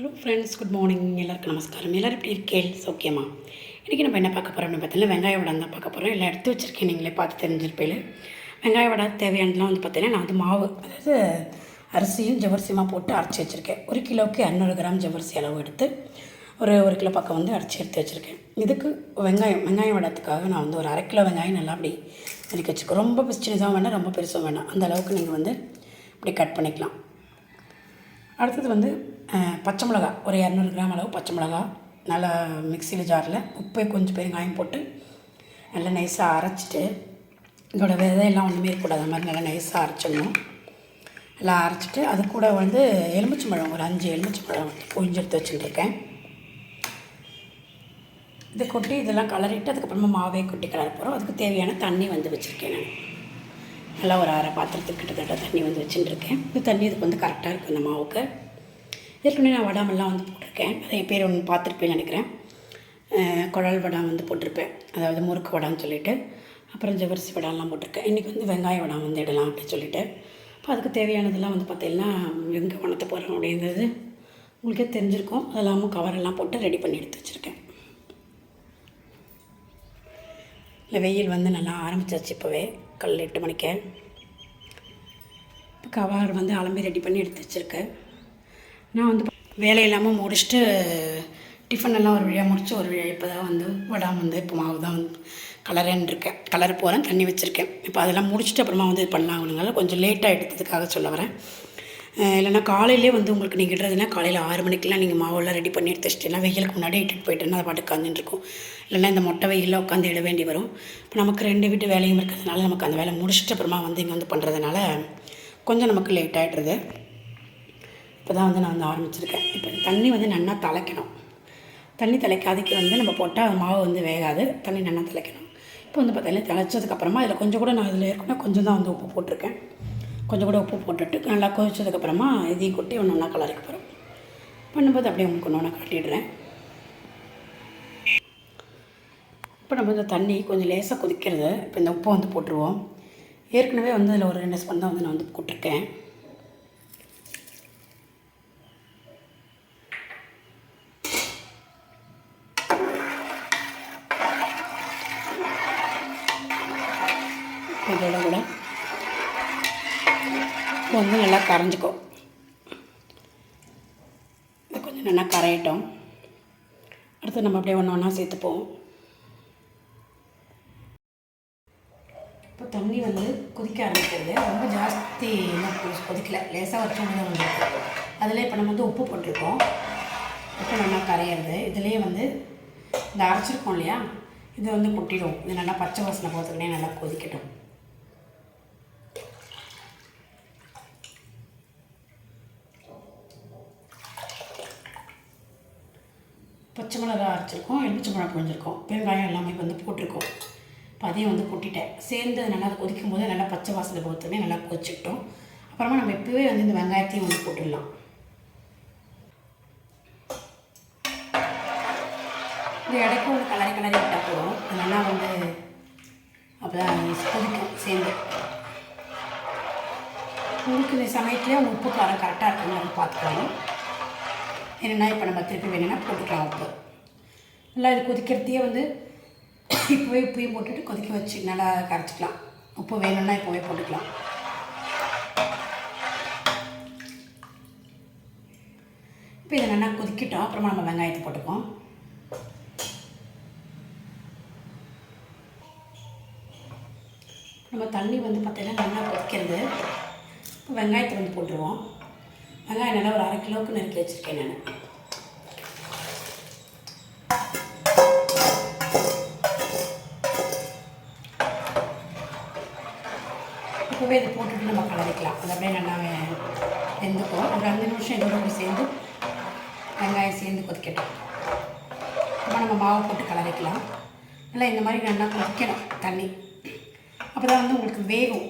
Hello friends good morning எல்லாருக்கும் நமஸ்காரம். எல்லோரும் எப்படி இருக்கேள் சௌக்கியமா? இன்றைக்கி நம்ம என்ன பார்க்க போகிறோம்னு பார்த்தீங்கன்னா வெங்காய வடை தான் பார்க்க போகிறோம் எல்லாம் எடுத்து வச்சுருக்கேன் நீங்களே பார்த்து தெரிஞ்சிருப்பேன் வெங்காய வடை தேவையானதுலாம் வந்து பார்த்தீங்கன்னா நான் வந்து மாவு அதாவது அரிசியும் ஜவரிசியுமா போட்டு அரைச்சி வச்சுருக்கேன். ஒரு கிலோவுக்கு இரநூறு கிராம் ஜவரிசி அளவு எடுத்து ஒரு ஒரு கிலோ பக்கம் வந்து அரைச்சி எடுத்து வச்சுருக்கேன். இதுக்கு வெங்காயம் வெங்காயம் வடத்துக்காக நான் வந்து ஒரு அரை கிலோ வெங்காயம் நல்லா அப்படி நறுக்கி வச்சுருக்கேன். ரொம்ப சின்னதாக வேண்டாம் ரொம்ப பெருசும் வேண்டாம். அந்த அளவுக்கு நீங்கள் வந்து இப்படி கட் பண்ணிக்கலாம். அடுத்தது வந்து பச்சை மிளகா. ஒரு இரநூறு கிராம் அளவு பச்சை மிளகா. நல்லா மிக்சியில் ஜாரில் உப்பை கொஞ்சம் பெருங்காயம் போட்டு நல்லா நைஸாக அரைச்சிட்டு இதோட விதையெல்லாம் ஒன்றுமே இருக்கக்கூடாது. அந்த மாதிரி நல்லா நைஸாக அரைச்சிடணும். நல்லா அரைச்சிட்டு அது கூட வந்து எலுமிச்சம்பழம் ஒரு அஞ்சு எலுமிச்சம்பழம் பழம் புழிஞ்செடுத்து வச்சுட்டுருக்கேன். இதை கொட்டி இதெல்லாம் கலரிட்டு அதுக்கப்புறமா மாவே கொட்டி கலர போகிறோம் அதுக்கு தேவையான தண்ணி வந்து வச்சுருக்கேன் நான். நல்லா ஒரு அரை பாத்திரத்துக்கு கிட்டத்தட்ட தண்ணி வந்து வச்சுட்டுருக்கேன் இந்த தண்ணி இதுக்கு வந்து கரெக்டாக இருக்கும் இந்த மாவுக்கு. ஏற்கனவே நான் வடாமெல்லாம் வந்து போட்டிருக்கேன். நிறைய பேர் ஒன்று பார்த்துருப்பேன்னு நினைக்கிறேன். குழல் வடாம் வந்து போட்டிருப்பேன். அதாவது முறுக்கு வடான்னு சொல்லிட்டு. அப்புறம் ஜவரிசி வடாம்லாம் போட்டிருக்கேன். இன்றைக்கி வந்து வெங்காய வடாம் வந்து இடலாம் அப்படின்னு சொல்லிட்டு. இப்போ அதுக்கு தேவையானதெல்லாம் வந்து பார்த்தீங்கன்னா எங்கே வனத்தை போகிறோம் அப்படிங்கிறது உங்களுக்கே தெரிஞ்சிருக்கும். அதெல்லாமும் கவரெல்லாம் போட்டு ரெடி பண்ணி எடுத்து வச்சுருக்கேன். இல்லை வெயில் வந்து நல்லா ஆரம்பிச்சாச்சு இப்போவே. காலைல எட்டு மணிக்கு. இப்போ கவார் வந்து அலம்பி ரெடி பண்ணி எடுத்து வச்சுருக்கேன் நான் வந்து வேலையில்லாமல் முடிச்சுட்டு டிஃபன் எல்லாம் ஒரு வழியாக முடிச்சு ஒரு வழியாக இப்போ தான் வந்து வடாம் வந்து இப்போ மாவு தான் வந்து கலரேன்னு இருக்கேன். கலர் போகிறேன் தண்ணி வச்சுருக்கேன். இப்போ அதெல்லாம் முடிச்சுட்டு அப்புறமா வந்து இது பண்ணலாம் அவனுங்கள கொஞ்சம் லேட்டாக எடுத்ததுக்காக சொல்ல வரேன். இல்லைன்னா காலையிலே வந்து உங்களுக்கு நீங்கள் இடுறதுனா காலையில் ஆறு மணிக்கெலாம் நீங்கள் மாவெல்லாம் ரெடி பண்ணி எடுத்து வச்சிட்டீங்கன்னா வெயிலுக்கு முன்னாடி இட்டுட்டு போயிட்டேன்னா அதை பாட்டு இருக்கும் இல்லைன்னா இந்த மொட்டை வெயிலில் உட்காந்து இட வேண்டி வரும். இப்போ நமக்கு ரெண்டு வீட்டு வேலையும் இருக்கிறதுனால நமக்கு அந்த வேலை முடிச்சுட்டு அப்புறமா வந்து இங்கே வந்து பண்ணுறதுனால கொஞ்சம் நமக்கு லேட் ஆகிடுறது இப்போ தான் வந்து நான் வந்து ஆரம்பிச்சிருக்கேன். இப்போ தண்ணி வந்து நல்லா தலைக்கணும். தண்ணி தலைக்காதக்கு வந்து நம்ம போட்டால் மாவு வந்து வேகாது. தண்ணி நல்லா தலைக்கணும். இப்போ வந்து பார்த்தீங்கன்னா தலைச்சதுக்கப்புறமா இதில் கொஞ்சம் கூட நான் இதில் ஏற்கனவே கொஞ்சம் தான் வந்து உப்பு போட்டிருக்கேன். கொஞ்சம் கூட உப்பு போட்டுட்டு நல்லா கொதிச்சதுக்கப்புறமா இதையும் கொட்டி ஒன்று ஒன்றா கலரிக்க போகிறோம் பண்ணும்போது அப்படியே உங்களுக்கு ஒன்று ஒன்றா காட்டிடுறேன். இப்போ நம்ம இந்த தண்ணி கொஞ்சம் லேசாக கொதிக்கிறது இப்போ இந்த உப்பு வந்து போட்டுருவோம். ஏற்கனவே வந்து அதில் ஒரு ரெண்டு ஸ்பூன் தான் வந்து நான் வந்து போட்டிருக்கேன் இதோட கூட இப்போ வந்து நல்லா கரைஞ்சிக்கும் இது கொஞ்சம் நல்லா கரையட்டும். அடுத்து நம்ம அப்படியே ஒன்று ஒன்றா சேர்த்துப்போம். இப்போ தண்ணி வந்து கொதிக்க ஆரம்பிக்கிறது. ரொம்ப ஜாஸ்தி கொதிக்கல. லேசாக வச்சோன்னு தான் அதில் இப்போ நம்ம வந்து உப்பு போட்டிருக்கோம். உப்பு நல்லா கரையிறது. இதுலேயே வந்து இந்த அரைச்சிருக்கோம் இல்லையா? இது வந்து கொட்டிடும். இது நல்லா பச்சை வாசனை போகிறதுக்குனே நல்லா கொதிக்கட்டும். பச்சை மிளகா அரைச்சிருக்கோம் எலுமிச்சை மிளகா புழிஞ்சிருக்கோம் பெருங்காயம் எல்லாமே வந்து போட்டிருக்கோம். இப்போ அதையும் வந்து கொட்டிட்டேன். சேர்ந்து நல்லா கொதிக்கும் போது நல்லா பச்சை வாசனை பொறுத்தமே நல்லா கொதிச்சுக்கிட்டோம். அப்புறமா நம்ம இப்போவே வந்து இந்த வெங்காயத்தையும் வந்து போட்டுடலாம். இந்த இடைக்கும் ஒரு கலரி கலரி விட்டால் போதும். நல்லா வந்து அப்போதான் கொதிக்கும் சேர்ந்து. உங்களுக்கு இந்த சமயத்துலேயே உப்பு காரம் கரெக்டாக இருக்குன்னு பார்த்துக்கணும். என்னென்னா இப்போ நம்ம திருப்பி வேணும்னா போட்டுக்கலாம் உப்பு. நல்லா இது கொதிக்கிறதையே வந்து இப்போவே உப்பையும் போட்டுட்டு கொதிக்க வச்சு நல்லா கரைச்சிக்கலாம். உப்பு வேணும்னா இப்போவே போட்டுக்கலாம். இப்போ இதை நல்லா கொதிக்கிட்டோம். அப்புறமா நம்ம வெங்காயத்தை போட்டுப்போம் நம்ம தண்ணி வந்து பார்த்தீங்கன்னா நல்லா கொதிக்கிறது. வெங்காயத்தை வந்து போட்டுருவோம். வெங்காயம் நல்லா ஒரு அரை கிலோவுக்கு நறுக்கி வச்சுருக்கேன் நான். இப்போவே இதை போட்டுட்டு நம்ம கலரிக்கலாம் அது அப்படியே நல்லா வெ- வெந்துக்கும். ஒரு அஞ்சு நிமிஷம் இதோட கூட சேர்ந்து வெங்காயம் சேர்ந்து கொதிக்கட்டும். அப்போ நம்ம மாவு போட்டு கலரிக்கலாம் நல்லா இந்த மாதிரி நல்லா கொதிக்கணும் தண்ணி. அப்போ தான் வந்து உங்களுக்கு வேகும்.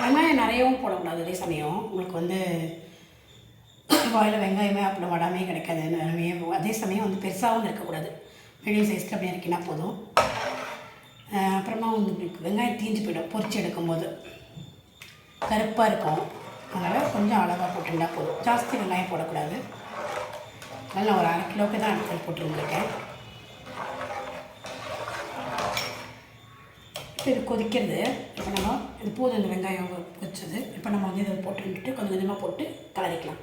வெங்காயம் நிறையவும் போடக்கூடாது அதே சமயம். உங்களுக்கு வந்து வாயில் வெங்காயமே அப்படி வடாமே கிடைக்காது. அதே சமயம் வந்து பெருசாகவும் இருக்கக்கூடாது. மீடியம் சைஸில் அப்படி இறக்கினா போதும். அப்புறமா வந்து வெங்காயம் தீஞ்சு போயிடும். பொறிச்சு எடுக்கும்போது. கருப்பாக இருக்கும். அதனால் கொஞ்சம் அளவாக போட்டுருந்தா போதும். ஜாஸ்தி வெங்காயம் போடக்கூடாது. அதனால் நான் ஒரு அரை கிலோவுக்கு தான் அடுத்தல் போட்டுருந்துருக்கேன். இப்போ இது கொதிக்கிறது. இப்போ நம்ம இது போதும் இந்த வெங்காயம் வச்சது. இப்போ நம்ம வந்து இதை போட்டு கொஞ்சம் கொஞ்சமாக போட்டு கலரிக்கலாம்.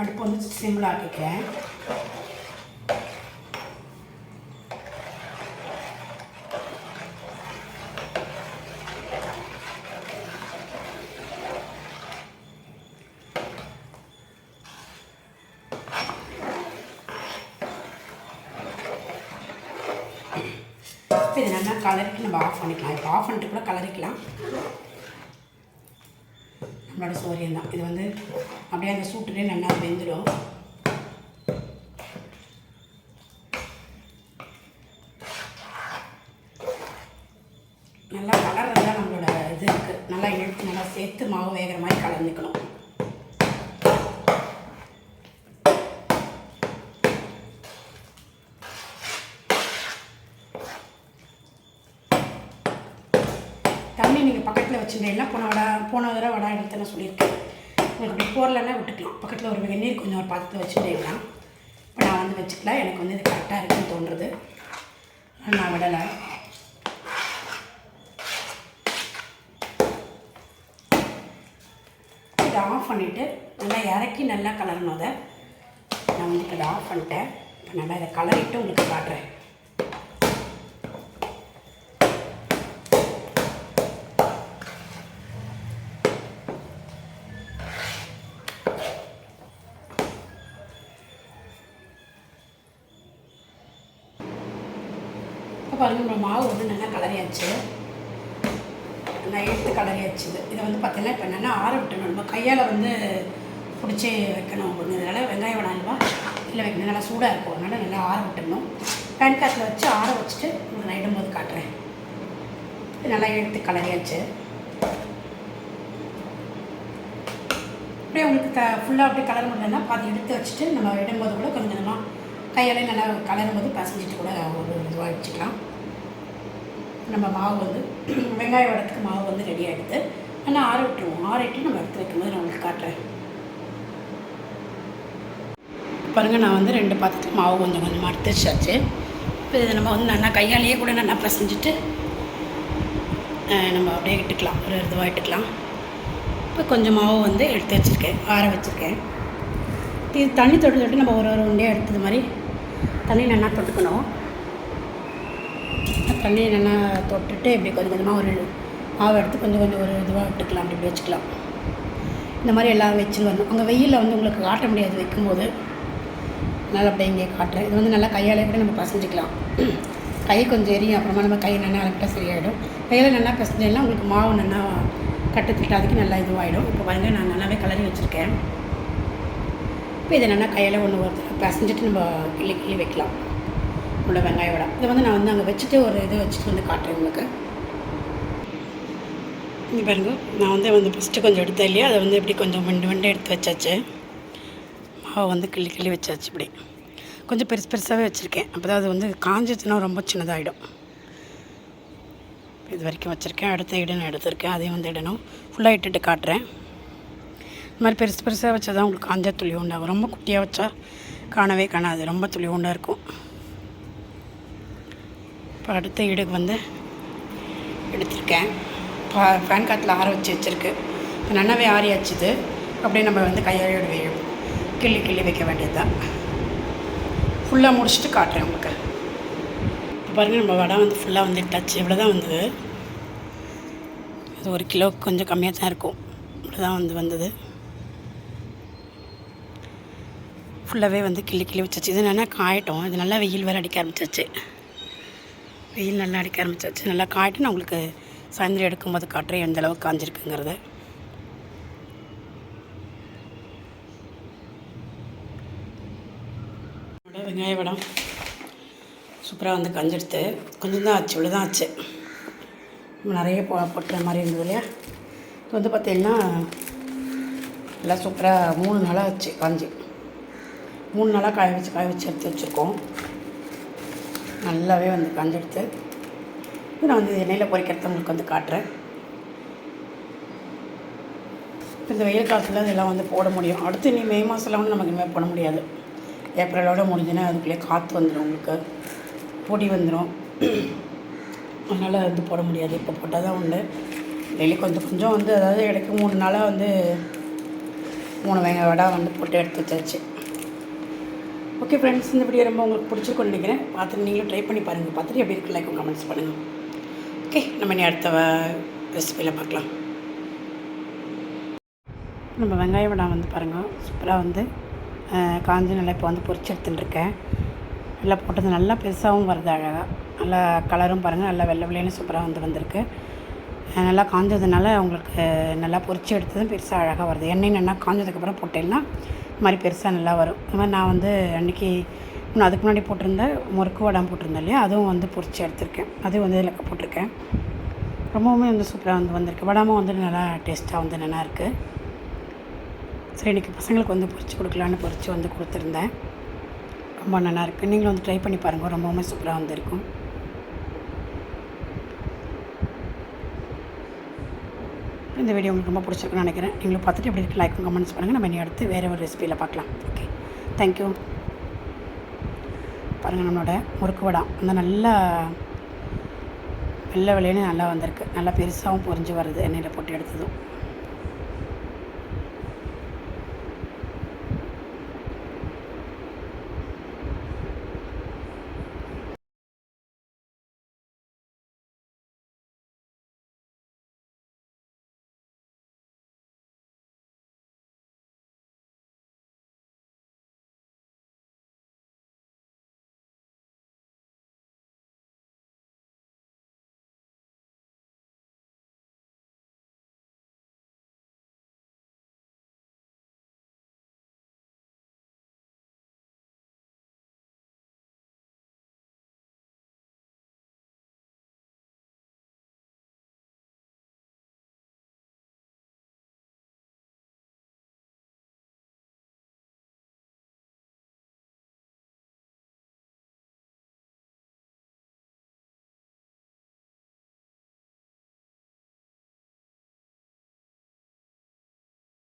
அடுப்பு வந்து சிம்மில் ஆக்கிக்கிறேன். இப்போ இது நல்லா கலரிக்கு நம்ம ஆஃப் பண்ணிக்கலாம். இப்போ ஆஃப் பண்ணிட்டு கூட கலரிக்கலாம் நம்மளோட சோரியம் தான். இது வந்து அப்படியே அந்த சூட்டுலேயே நல்லா வெந்துடும். நல்லா கலர்றது தான் நம்மளோட இது இருக்குது நல்லா இழுத்து நல்லா சேர்த்து மாவு வேகிற மாதிரி கலந்துக்கணும். தண்ணி நீங்கள் பக்கத்தில் வச்சுருந்தீங்கன்னா போன வடை போன தடவை வடை எடுத்துன்னு சொல்லியிருக்கேன். உங்களுக்கு அப்படி போடலன்னா விட்டுக்கலாம். பக்கத்தில் ஒரு வெந்நீர் கொஞ்சம் ஒரு பாத்திரத்தில் வச்சுட்டீங்கன்னா இப்போ நான் வந்து வச்சுக்கலாம். எனக்கு வந்து இது கரெக்டாக இருக்குன்னு தோன்றுறது நான் விடலை. இதை ஆஃப் பண்ணிவிட்டு நல்லா இறக்கி நல்லா கலரணும் அதை. நான் வந்து இப்போ இதை ஆஃப் பண்ணிட்டேன். இப்போ நல்லா இதை கலரிட்டு உங்களுக்கு காட்டுறேன். இப்போ பாருங்க நம்ம மாவு வந்து நல்லா கலரியாச்சு நல்லா எடுத்து கலரியாச்சு இது இதை வந்து பார்த்தீங்கன்னா இப்போ என்னென்னா ஆற விட்டணும் நம்ம கையால் வந்து பிடிச்சி வைக்கணும். அப்படிங்கிறதுனால வெங்காயம் வடை இல்லை வைக்கணும். நல்லா சூடாக இருக்கும். அதனால் நல்லா ஆற விட்டணும் பேன் காட்டில் வச்சு ஆற வச்சுட்டு உங்களுக்கு நான் இடும்போது காட்டுறேன். நல்லா எடுத்து கலரியாச்சு அப்படியே உங்களுக்கு த ஃபுல்லாக அப்படியே கலர் முடியலன்னா பாதி எடுத்து வச்சுட்டு நம்ம இடும்போது கூட கொஞ்சம் கொஞ்சமாக கையாலே நல்லா கலரும் போது பசஞ்சிட்டு கூட ஒரு இதுவாக வச்சுக்கலாம். நம்ம மாவு வந்து வெங்காய வடத்துக்கு மாவு வந்து ரெடி ஆகிடுது ஆனால் ஆற விட்டுருவோம். ஆறிட்டு நம்ம எடுத்து வைக்கும்போது நான் உங்களுக்கு காட்டுறேன். பாருங்கள் நான் வந்து ரெண்டு பாத்திரத்துக்கு மாவு கொஞ்சம் கொஞ்சமாக எடுத்து வச்சாச்சு இப்போ இதை நம்ம வந்து நல்லா கையாலேயே கூட நல்லா பசஞ்சிட்டு நம்ம அப்படியே இட்டுக்கலாம் ஒரு இதுவாக இட்டுக்கலாம் இப்போ கொஞ்சம் மாவு வந்து எடுத்து வச்சுருக்கேன். ஆற வச்சுருக்கேன். இது தண்ணி தொட்டு தொட்டு நம்ம ஒரு ஒரு உண்டையாக எடுத்தது மாதிரி தண்ணி நல்லா தொட்டுக்கணும். தண்ணி நல்லா தொட்டுட்டு இப்படி கொஞ்சம் கொஞ்சமாக ஒரு மாவு எடுத்து கொஞ்சம் கொஞ்சம் ஒரு இதுவாக விட்டுக்கலாம். அப்படி இப்படி வச்சுக்கலாம். இந்த மாதிரி எல்லாம் வச்சுன்னு வரணும். அங்கே வெயிலில் வந்து உங்களுக்கு காட்ட முடியாது வைக்கும்போது. அதனால் அப்படியே இங்கே காட்டுறேன். இது வந்து நல்லா கையாலே கூட நம்ம பசஞ்சிக்கலாம். கை கொஞ்சம் எரியும். அப்புறமா நம்ம கை நல்லா அலக்கிட்டா சரியாயிடும். கையில் நல்லா பசஞ்சேன்னா உங்களுக்கு மாவு நல்லா கட்டு திட்டாதுக்கு நல்லா இதுவாகிடும் இப்போ பாருங்கள் நான் நல்லாவே கலரி வச்சுருக்கேன். இப்போ இது என்னென்னா கையில் ஒன்று ஒரு பசஞ்சிட்டு நம்ம கிள்ளி கிள்ளி வைக்கலாம். உள்ள வெங்காய வடை. இதை வந்து நான் வந்து அங்கே வச்சுட்டு ஒரு இது வச்சுட்டு வந்து காட்டுறேன் உங்களுக்கு. இங்கே பாருங்க. நான் வந்து வந்து ஃபஸ்ட்டு கொஞ்சம் எடுத்தேன் இல்லையா? அதை வந்து இப்படி கொஞ்சம் வண்டு வண்டு எடுத்து வச்சாச்சு. மாவை வந்து கிள்ளி கிள்ளி வச்சாச்சு இப்படி. கொஞ்சம் பெருசு பெருசாகவே வச்சுருக்கேன். அப்போ தான் அது வந்து காஞ்சிச்சுன்னா ரொம்ப சின்னதாகிடும் இது வரைக்கும் வச்சுருக்கேன். அடுத்த இடம் எடுத்திருக்கேன். அதையும் வந்து இடணும். ஃபுல்லாக இட்டுட்டு காட்டுறேன். இந்த மாதிரி பெருசு பெருசாக வச்சா தான் உங்களுக்கு காஞ்ச துளி உண்டாகும் ரொம்ப குட்டியாக வச்சா காணவே காணாது. ரொம்ப துளி உண்டாக இருக்கும். இப்போ அடுத்த ஈடுக்கு வந்து எடுத்திருக்கேன். பா பேன் கார்டில் ஆற வச்சு வச்சுருக்கு. இப்போ நல்லாவே ஆறியாச்சுது. அப்படியே நம்ம வந்து கையாளோட வேணும் கிள்ளி கிள்ளி வைக்க வேண்டியது தான் ஃபுல்லாக முடிச்சுட்டு காட்டுறேன் உங்களுக்கு. இப்போ பாருங்கள் நம்ம வடை வந்து ஃபுல்லாக வந்து டச் இவ்வளோ தான் வந்தது. இது ஒரு கிலோ கொஞ்சம் கம்மியாக தான் இருக்கும். இவ்வளோ தான் வந்து வந்தது. ஃபுல்லாகவே வந்து கிள்ளி கிள்ளி வச்சாச்சு. இது நல்லா காயட்டும். இது நல்லா வெயில் வேறு அடிக்க ஆரம்பிச்சாச்சு. வெயில் நல்லா அடிக்க ஆரம்பிச்சாச்சு. நல்லா காய்ட்டு நான் உங்களுக்கு சாயந்தரம் எடுக்கும்போது காட்டுறேன் எந்த அளவுக்கு காஞ்சிருக்குங்கிறத. வெங்காய வடம். சூப்பராக வந்து கஞ்செடுத்து. கொஞ்சம் தான் ஆச்சு இவ்வளோ தான் ஆச்சு. நம்ம நிறைய போ போட்டுற மாதிரி இருந்தது இல்லையா? இது வந்து பார்த்திங்கன்னா நல்லா சூப்பராக மூணு நாளாக ஆச்சு காஞ்சி. மூணு நாளாக காய வச்சு காய வச்சு எடுத்து வச்சுருக்கோம். நல்லாவே வந்து காஞ்செடுத்து. இது நான் வந்து எண்ணெயில் பொரிக்கிறத உங்களுக்கு வந்து காட்டுறேன். இந்த வெயில் காலத்தில் இதெல்லாம் வந்து போட முடியும். அடுத்து இனி மே மாதம்லாம் வந்து நமக்கு இனிமேல் போட முடியாது. ஏப்ரலோட முடிஞ்சுன்னா அதுக்குள்ளேயே காற்று வந்துடும் உங்களுக்கு. பொடி வந்துடும் அதனால் வந்து போட முடியாது. இப்போ போட்டால் தான் உண்டு. டெய்லி கொஞ்சம் கொஞ்சம் வந்து அதாவது எனக்கு மூணு நாளாக வந்து மூணு வெங்காய வடை வந்து போட்டு எடுத்து வச்சாச்சு. ஓகே ஃப்ரெண்ட்ஸ் இந்த வீடியோ ரொம்ப உங்களுக்கு பிடிச்சிருக்கும்னு நினைக்கிறேன். பார்த்துட்டு நீங்களும் ட்ரை பண்ணி பாருங்கள் பார்த்துட்டு எப்படி இருக்கு லைக் கமெண்ட்ஸ் பண்ணுங்கள் ஓகே நம்ம இனி அடுத்த ரெசிபியில் பார்க்கலாம். நம்ம வெங்காய வடை வந்து பாருங்கள் சூப்பராக வந்து காஞ்சி நல்லா இப்போ வந்து பொறிச்சு எடுத்துட்டுருக்கேன் நல்லா போட்டது நல்லா பெருசாகவும் வருது அழகாக நல்லா கலரும் பாருங்கள் நல்லா வெள்ளை வெள்ளைன்னு சூப்பராக வந்து வந்திருக்கு. நல்லா காஞ்சதுனால உங்களுக்கு நல்லா பொரிச்சு எடுத்ததும் பெருசாக அழகாக வருது. எண்ணெய் நல்லா காஞ்சதுக்கப்புறம் போட்டேன்னா இது மாதிரி பெருசாக நல்லா வரும். இது மாதிரி நான் வந்து அன்றைக்கி இன்னும் அதுக்கு முன்னாடி போட்டிருந்த முறுக்கு வடம் போட்டிருந்தேன் இல்லையா? அதுவும் வந்து பொரிச்சு எடுத்திருக்கேன். அதுவும் வந்து இதில் போட்டிருக்கேன். ரொம்பவுமே வந்து சூப்பராக வந்து வந்திருக்கு. வடாமும் வந்து நல்லா டேஸ்ட்டாக வந்து நல்லா இருக்குது சரி இன்றைக்கி பசங்களுக்கு வந்து பொரிச்சு கொடுக்கலான்னு பொரிச்சு வந்து கொடுத்துருந்தேன். ரொம்ப நல்லா இருக்குது நீங்களும் வந்து ட்ரை பண்ணி பாருங்கள் ரொம்பவுமே சூப்பராக வந்திருக்கும் இந்த வீடியோ உங்களுக்கு ரொம்ப பிடிச்சிருக்குன்னு நினைக்கிறேன். நீங்களும் பார்த்துட்டு எப்படி லைக் லைக்கும் கமெண்ட்ஸ் பண்ணுங்கள் நம்ம இனி அடுத்து வேறு ஒரு ரெசிபியில் பார்க்கலாம். ஓகே தேங்க்யூ பாருங்கள் நம்மளோட முறுக்கு வடம் அந்த நல்லா வெள்ளை வெள்ளைன்னு நல்லா வந்திருக்கு. நல்லா பெருசாகவும் பொறிஞ்சு வருது எண்ணெயில் போட்டு எடுத்ததும்.